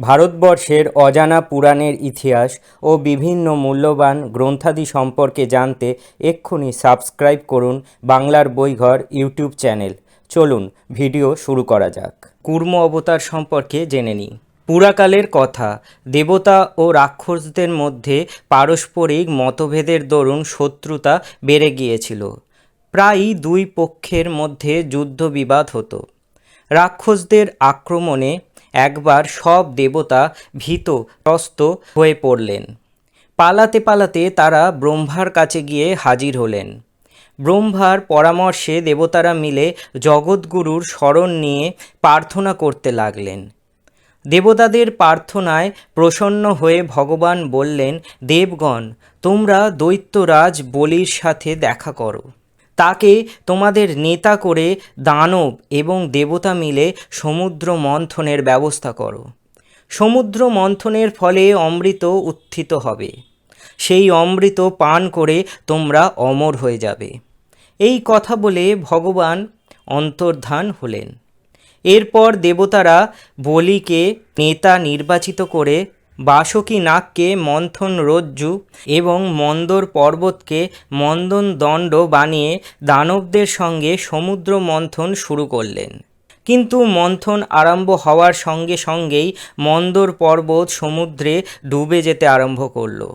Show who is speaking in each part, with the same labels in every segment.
Speaker 1: ভারতবর্ষের অজানা পুরাণের ইতিহাস ও বিভিন্ন মূল্যবান গ্রন্থাদি সম্পর্কে জানতে এক্ষুনি সাবস্ক্রাইব করুন বাংলার বইঘর ইউটিউব চ্যানেল। চলুন, ভিডিও শুরু করা যাক। কুর্ম অবতার সম্পর্কে জেনে নিই। পুরাকালের কথা, দেবতা ও রাক্ষসদের মধ্যে পারস্পরিক মতভেদের দরুন শত্রুতা বেড়ে গিয়েছিল। প্রায়ই দুই পক্ষের মধ্যে যুদ্ধ বিবাদ হতো। রাক্ষসদের আক্রমণে একবার সব দেবতা ভীত, ত্রস্ত হয়ে পড়লেন। পালাতে পালাতে তারা ব্রহ্মার কাছে গিয়ে হাজির হলেন। ব্রহ্মার পরামর্শে দেবতারা মিলে জগৎগুরুর শরণ নিয়ে প্রার্থনা করতে লাগলেন। দেবতাদের প্রার্থনায় প্রসন্ন হয়ে ভগবান বললেন, দেবগণ, তোমরা দৈত্যরাজ বলির সাথে দেখা করো। তাকে তোমাদের নেতা করে দানব এবং দেবতা মিলে সমুদ্র মন্থনের ব্যবস্থা করো। সমুদ্র মন্থনের ফলে অমৃত উত্থিত হবে। সেই অমৃত পান করে তোমরা অমর হয়ে যাবে। এই কথা বলে ভগবান অন্তর্ধান হলেন। এরপর দেবতারা বলিকে নেতা নির্বাচিত করে বাসকী নাগকে মন্থন রজ্জু এবং মন্দর পর্বতকে মন্দন দণ্ড বানিয়ে দানবদের সঙ্গে সমুদ্র মন্থন শুরু করলেন। কিন্তু মন্থন আরম্ভ হওয়ার সঙ্গে সঙ্গেই মন্দর পর্বত সমুদ্রে ডুবে যেতে আরম্ভ করল।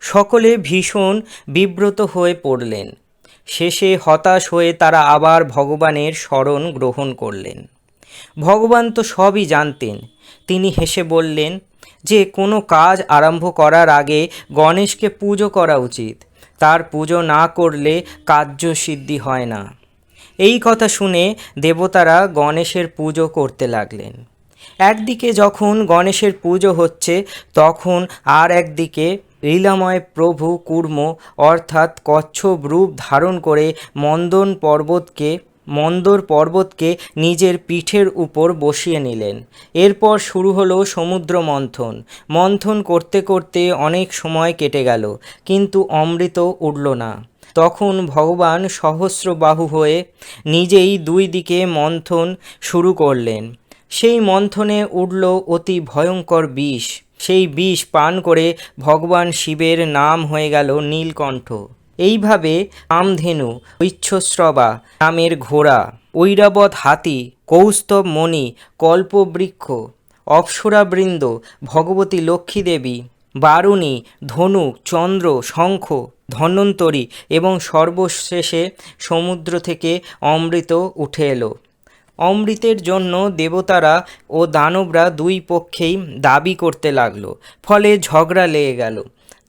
Speaker 1: সকলে ভীষণ বিব্রত হয়ে পড়লেন। শেষে হতাশ হয়ে তারা আবার ভগবানের শরণ গ্রহণ করলেন। ভগবান তো সবই জানতেন। তিনি হেসে বললেন যে কোনো কাজ আরম্ভ করার আগে গণেশকে পুজো করা উচিত। তার পুজো না করলে কার্য সিদ্ধি হয় না। এই কথা শুনে দেবতারা গণেশের পুজো করতে লাগলেন। একদিকে যখন গণেশের পুজো হচ্ছে, তখন আর একদিকে লীলাময় প্রভু কুর্ম অর্থাৎ কচ্ছপ রূপ ধারণ করে মন্দন পর্বতকে মন্দর পর্বতকে নিজের পিঠের উপর বসিয়ে নিলেন। এরপর শুরু হলো সমুদ্র মন্থন। মন্থন করতে করতে অনেক সময় কেটে গেল, কিন্তু অমৃত উঠল না। তখন ভগবান সহস্রবাহু হয়ে নিজেই দুই দিকে মন্থন শুরু করলেন। সেই মন্থনে উঠল অতি ভয়ঙ্কর বিষ। সেই বিষ পান করে ভগবান শিবের নাম হয়ে গেল নীলকণ্ঠ। এইভাবে আমধেনু ঐচ্ছশ্রবা নামের ঘোড়া ঐরাবত হাতি, কৌস্তব মণি, কল্পবৃক্ষ, অপ্সরাবৃন্দ, ভগবতী লক্ষ্মী দেবী বারুণী ধনুক চন্দ্র, শঙ্খ, ধন্বন্তরী এবং সর্বশেষে সমুদ্র থেকে অমৃত উঠে এলো। অমৃতের জন্য দেবতারা ও দানবরা দুই পক্ষেই দাবি করতে লাগল, ফলে ঝগড়া লেগে গেল।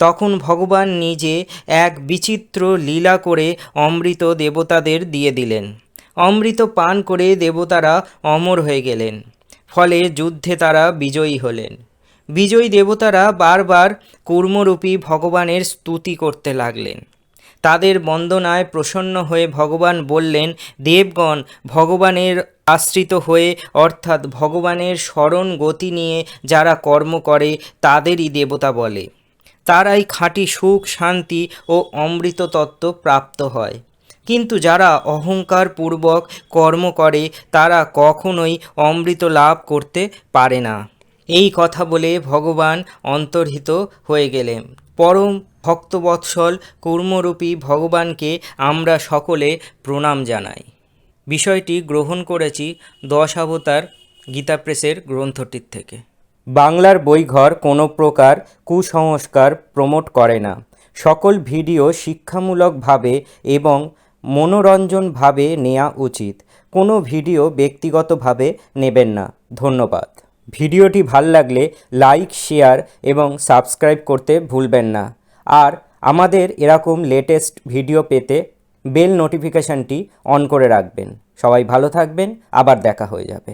Speaker 1: তখন ভগবান নিজে এক বিচিত্র লীলা করে অমৃত দেবতাদের দিয়ে দিলেন। অমৃত পান করে দেবতারা অমর হয়ে গেলেন। ফলে যুদ্ধে তারা বিজয়ী হলেন। বিজয়ী দেবতারা বারবার কূর্মরূপী ভগবানের স্তুতি করতে লাগলেন। তাদের বন্দনায় প্রসন্ন হয়ে ভগবান বললেন, দেবগণ, ভগবানের আশ্রিত হয়ে, অর্থাৎ ভগবানের স্মরণ গতি নিয়ে যারা কর্ম করে, তাদেরই দেবতা বলে। তারাই খাঁটি সুখ, শান্তি ও অমৃত তত্ত্ব প্রাপ্ত হয়। কিন্তু যারা অহংকার পূর্বক কর্ম করে, তারা কখনোই অমৃত লাভ করতে পারে না। এই কথা বলে ভগবান অন্তর্হিত হয়ে গেলেন। পরম ভক্তবৎসল কর্মরূপী ভগবানকে আমরা সকলে প্রণাম জানাই। বিষয়টি গ্রহণ করেছি দশ অবতার গীতা প্রেসের গ্রন্থটির থেকে। বাংলার বইঘর কোনো প্রকার কুসংস্কার প্রমোট করে না। সকল ভিডিও শিক্ষামূলকভাবে এবং মনোরঞ্জনভাবে নেওয়া উচিত। কোনো ভিডিও ব্যক্তিগতভাবে নেবেন না। ধন্যবাদ। ভিডিওটি ভালো লাগলে লাইক, শেয়ার এবং সাবস্ক্রাইব করতে ভুলবেন না। আর আমাদের এরকম লেটেস্ট ভিডিও পেতে বেল নোটিফিকেশানটি অন করে রাখবেন। সবাই ভালো থাকবেন। আবার দেখা হয়ে যাবে।